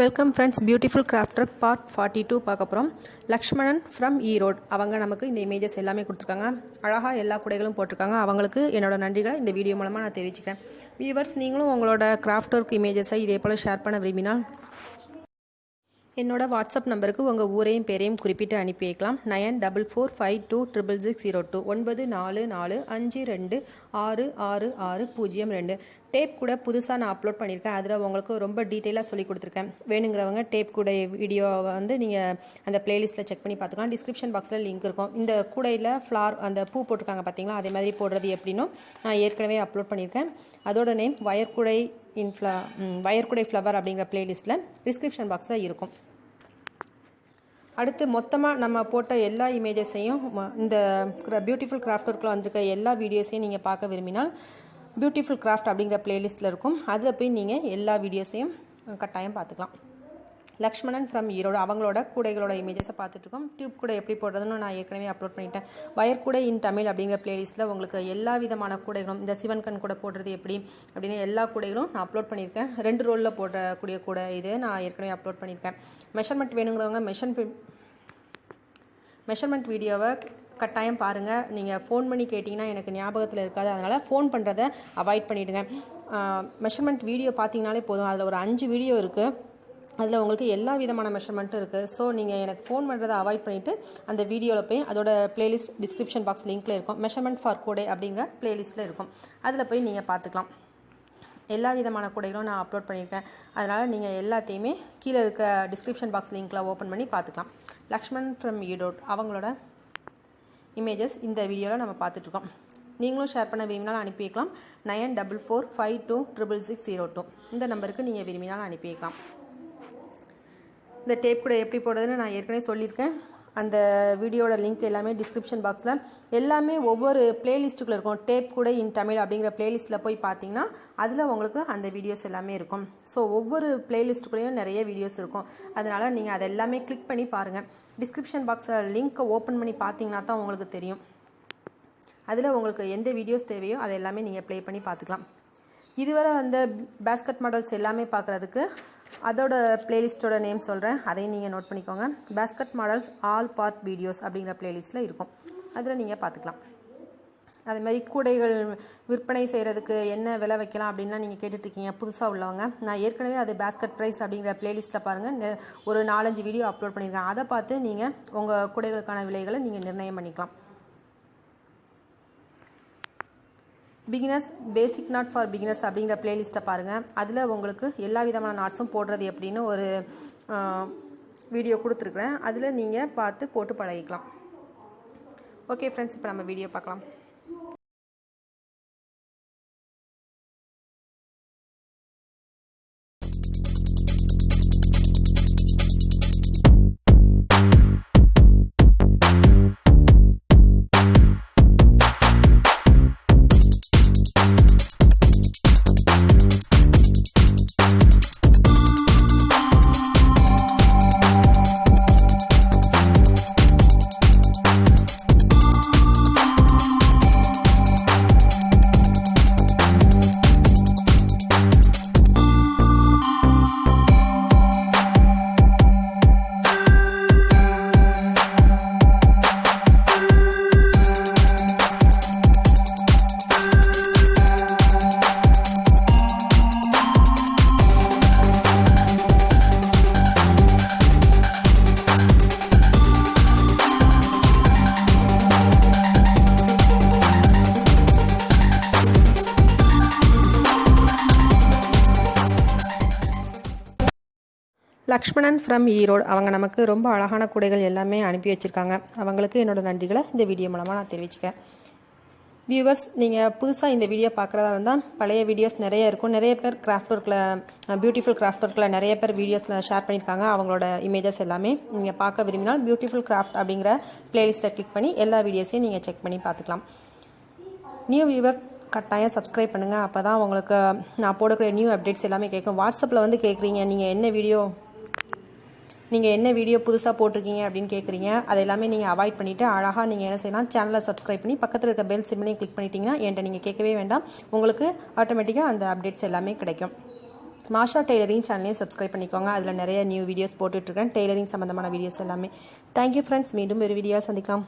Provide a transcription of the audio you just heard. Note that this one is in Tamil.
Welcome friends beautiful crafter part forty two பார்க்க போகிறோம் லக்ஷ்மணன் ஃப்ரம் ஈரோடு அவங்க நமக்கு இந்த இமேஜஸ் எல்லாமே கொடுத்துருக்காங்க. அழகாக எல்லா குடைகளும் போட்டிருக்காங்க. அவங்களுக்கு என்னோட நன்றிகளை இந்த வீடியோ மூலமாக நான் தெரிவிச்சுக்கிறேன். வியூவர்ஸ் நீங்களும் உங்களோட கிராஃப்ட் ஒர்க் இமேஜஸை இதே போல் ஷேர் பண்ண விரும்பினால் என்னோட வாட்ஸ்அப் நம்பருக்கு உங்கள் ஊரையும் பேரையும் குறிப்பிட்டு அனுப்பி வைக்கலாம். Nine double four five two triple six zero two. ஒன்பது நாலு நாலு அஞ்சு ரெண்டு ஆறு ஆறு ஆறு பூஜ்ஜியம் ரெண்டு. டேப் கூட புதுசாக நான் அப்லோட் பண்ணியிருக்கேன். அதில் உங்களுக்கு ரொம்ப டீட்டெயிலாக சொல்லி கொடுத்துருக்கேன். வேணுங்கிறவங்க டேப் கூட வீடியோவை வந்து நீங்கள் அந்த பிளேலிஸ்ட்டில் செக் பண்ணி பார்த்துக்கலாம். டிஸ்கிரிப்ஷன் பாக்ஸில் லிங்க் இருக்கும். இந்த கூடையில் ஃப்ளார் அந்த பூ போட்டிருக்காங்க பார்த்தீங்களா? அதே மாதிரி போடுறது எப்படின்னும் நான் ஏற்கனவே அப்லோட் பண்ணியிருக்கேன். அதோட நேம் வயர்குடை இன் ஃப்ள வயர்குடை ஃப்ளவர் அப்படிங்கிற பிளேலிஸ்ட்டில் டிஸ்கிரிப்ஷன் பாக்ஸில் இருக்கும். அடுத்து மொத்தமாக நம்ம போட்ட எல்லா இமேஜஸையும் இந்த பியூட்டிஃபுல் கிராஃப்ட் ஒர்க்கில் வந்திருக்க எல்லா வீடியோஸையும் நீங்கள் பார்க்க விரும்பினால் பியூட்டிஃபுல் கிராஃப்ட் அப்படிங்கிற பிளேலிஸ்ட்டில் இருக்கும். அதில் போய் நீங்கள் எல்லா வீடியோஸையும் கட்டாயம் பார்த்துக்கலாம். லக்ஷ்மணன் ஃப்ரம் ஈரோடு. அவங்களோட கூடைகளோட இமேஜஸை பார்த்துட்ருக்கோம் டியூப் கூடை எப்படி போடுறதுன்னு நான் ஏற்கனவே அப்லோட் பண்ணிட்டேன். வயர் கூடை இன் தமிழ் அப்படிங்கிற பிளேலிஸ்ட்டில் உங்களுக்கு எல்லா விதமான கூடைகளும் இந்த சிவன் கண் கூட போடுறது எப்படி அப்படின்னு எல்லா கூடைகளும் நான் அப்லோட் பண்ணியிருக்கேன். ரெண்டு ரோலில் போடக்கூடிய கூடை இது நான் ஏற்கனவே அப்லோட் பண்ணியிருக்கேன். மெஷர்மெண்ட் வேணுங்கிறவங்க மெஷன் மெஷர்மெண்ட் வீடியோவை கட்டாயம் பாருங்கள் நீங்கள் ஃபோன் பண்ணி கேட்டிங்கன்னா எனக்கு ஞாபகத்தில் இருக்காது. அதனால் ஃபோன் பண்ணுறதை அவாய்ட் பண்ணிவிடுங்க மெஷர்மெண்ட் வீடியோ பார்த்தீங்கனாலே போதும். அதில் ஒரு அஞ்சு வீடியோ இருக்குது அதில் உங்களுக்கு எல்லா விதமான மெஷர்மெண்ட்டும் இருக்குது ஸோ நீங்கள் எனக்கு ஃபோன் பண்ணுறதை அவாய்ட் பண்ணிவிட்டு அந்த வீடியோவில் போய் அதோட பிளேலிஸ்ட் டிஸ்கிரிப்ஷன் பாக்ஸ் லிங்க்கில் இருக்கும். மெஷர்மெண்ட் ஃபார் கூடை அப்படிங்கிற பிளேலிஸ்ட்டில் இருக்கும். அதில் போய் நீங்கள் பார்த்துக்கலாம். எல்லா விதமான கூடைகளும் நான் அப்லோட் பண்ணியிருக்கேன். அதனால் நீங்கள் எல்லாத்தையுமே கீழே இருக்க டிஸ்கிரிப்ஷன் பாக்ஸ் லிங்க்கில் ஓப்பன் பண்ணி பார்த்துக்கலாம். லக்ஷ்மண் ஃப்ரம் ஈடோட் அவங்களோட இமேஜஸ் இந்த வீடியோவில் நம்ம பார்த்துட்ருக்கோம். நீங்களும் ஷேர் பண்ண விரும்பினாலும் அனுப்பி வைக்கலாம். Nine double four five two triple six zero two. இந்த நம்பருக்கு நீங்கள் விரும்பினாலும் அனுப்பி வைக்கலாம். இந்த டேப் கூட எப்படி போடுறதுன்னு நான் ஏற்கனவே சொல்லியிருக்கேன். அந்த வீடியோட லிங்க் எல்லாமே டிஸ்கிரிப்ஷன் பாக்ஸில் எல்லாமே ஒவ்வொரு பிளேலிஸ்ட்டுக்குள்ளே இருக்கும். டேப் கூட இன் தமிழ் அப்படிங்கிற பிளேலிஸ்ட்டில் போய் பார்த்தீங்கன்னா அதில் உங்களுக்கு அந்த வீடியோஸ் எல்லாமே இருக்கும். ஸோ ஒவ்வொரு பிளேலிஸ்ட்டுக்குள்ளேயும் நிறைய வீடியோஸ் இருக்கும். அதனால் நீங்கள் அதை எல்லாமே கிளிக் பண்ணி பாருங்கள் டிஸ்கிரிப்ஷன் பாக்ஸில் லிங்க்கை ஓப்பன் பண்ணி பார்த்தீங்கன்னா தான் உங்களுக்கு தெரியும். அதில் உங்களுக்கு எந்த வீடியோஸ் தேவையோ அதை எல்லாமே நீங்கள் ப்ளே பண்ணி பார்த்துக்கலாம். இதுவரை அந்த பேஸ்கட் மாடல்ஸ் எல்லாமே பார்க்குறதுக்கு அதோட பிளேலிஸ்ட்டோட நேம் சொல்கிறேன் அதையும் நீங்கள் நோட் பண்ணிக்கோங்க. Basket models all part videos அப்படிங்கிற பிளேலிஸ்ட்டில் இருக்கும். அதில் நீங்கள் பார்த்துக்கலாம். அதே மாதிரி கூடைகள் விற்பனை செய்கிறதுக்கு என்ன விலை வைக்கலாம் அப்படின்லாம் நீங்கள் கேட்டுட்ருக்கீங்க. புதுசாக உள்ளவங்க. நான் ஏற்கனவே அது பேஸ்கட் ப்ரைஸ் அப்படிங்கிற பிளேலிஸ்ட்டில் பாருங்கள் ஒரு நாலஞ்சு வீடியோ அப்லோட் பண்ணியிருக்கேன். அதை பார்த்து நீங்கள் உங்கள் கூடைகளுக்கான விலைகளை நீங்கள் நிர்ணயம் பண்ணிக்கலாம். Beginners basic not for beginners அப்படிங்கிற பிளேலிஸ்ட்டை பாருங்கள் அதில் உங்களுக்கு எல்லா விதமான நாட்ஸும் போடுறது எப்படின்னு ஒரு வீடியோ கொடுத்துருக்குறேன். அதில் நீங்கள் பார்த்து போட்டு பழகிக்கலாம். ஓகே ஃப்ரெண்ட்ஸ் இப்போ நம்ம வீடியோ பார்க்கலாம். லக்ஷ்மணன் ஃப்ரம் ஈரோடு. அவங்க நமக்கு ரொம்ப அழகான கூடைகள் எல்லாமே அனுப்பி வச்சுருக்காங்க. அவங்களுக்கு என்னோட நன்றிகளை இந்த வீடியோ மூலமாக நான் தெரிவிச்சுக்கேன் வியூவர்ஸ் நீங்கள் புதுசாக இந்த வீடியோ பார்க்குறதா இருந்தால் பழைய வீடியோஸ் நிறைய இருக்கும். நிறைய பேர் கிராஃப்ட் ஒர்க்கில் பியூட்டிஃபுல் கிராஃப்ட் ஒர்க்கில் நிறைய பேர் வீடியோஸில் ஷேர் பண்ணியிருக்காங்க. அவங்களோட இமேஜஸ் எல்லாமே நீங்கள் பார்க்க விரும்பினால் பியூட்டிஃபுல் கிராஃப்ட் அப்படிங்கிற பிளேலிஸ்ட்டை கிளிக் பண்ணி எல்லா வீடியோஸையும் நீங்கள் செக் பண்ணி பார்த்துக்கலாம். நியூ வியூவர்ஸ் கட்டாயம் சப்ஸ்கிரைப் பண்ணுங்கள் அப்போ தான் உங்களுக்கு நான் போடக்கூடிய நியூ அப்டேட்ஸ் எல்லாமே கேட்கும். வாட்ஸ்அப்பில் வந்து கேட்குறீங்க நீங்கள் என்ன வீடியோ நீங்கள் என்ன வீடியோ புதுசாக போட்டிருக்கீங்க அப்படின்னு கேட்குறீங்க அதை எல்லாமே நீங்கள் அவாய்ட் பண்ணிவிட்டு அழகாக நீங்கள் என்ன செய்யலாம் சேனலை சப்ஸ்கிரைப் பண்ணி பக்கத்தில் இருக்க பெல் சிம்லையும் கிளிக் பண்ணிட்டீங்கன்னா என்கிட்ட நீங்கள் கேட்கவே வேண்டாம். உங்களுக்கு ஆட்டோமேட்டிக்காக அந்த அப்டேட்ஸ் எல்லாமே கிடைக்கும். மாஷா டெய்லரிங் சேனலையும் சப்ஸ்கிரைப் பண்ணிக்கோங்க. அதில் நிறைய நியூ வீடியோஸ் போட்டுட்ருக்கேன் டெய்லரிங் சம்மந்தமான வீடியோஸ் எல்லாமே. தேங்க்யூ ஃப்ரெண்ட்ஸ் மீண்டும் ஒரு வீடியோ சந்திக்கலாம்.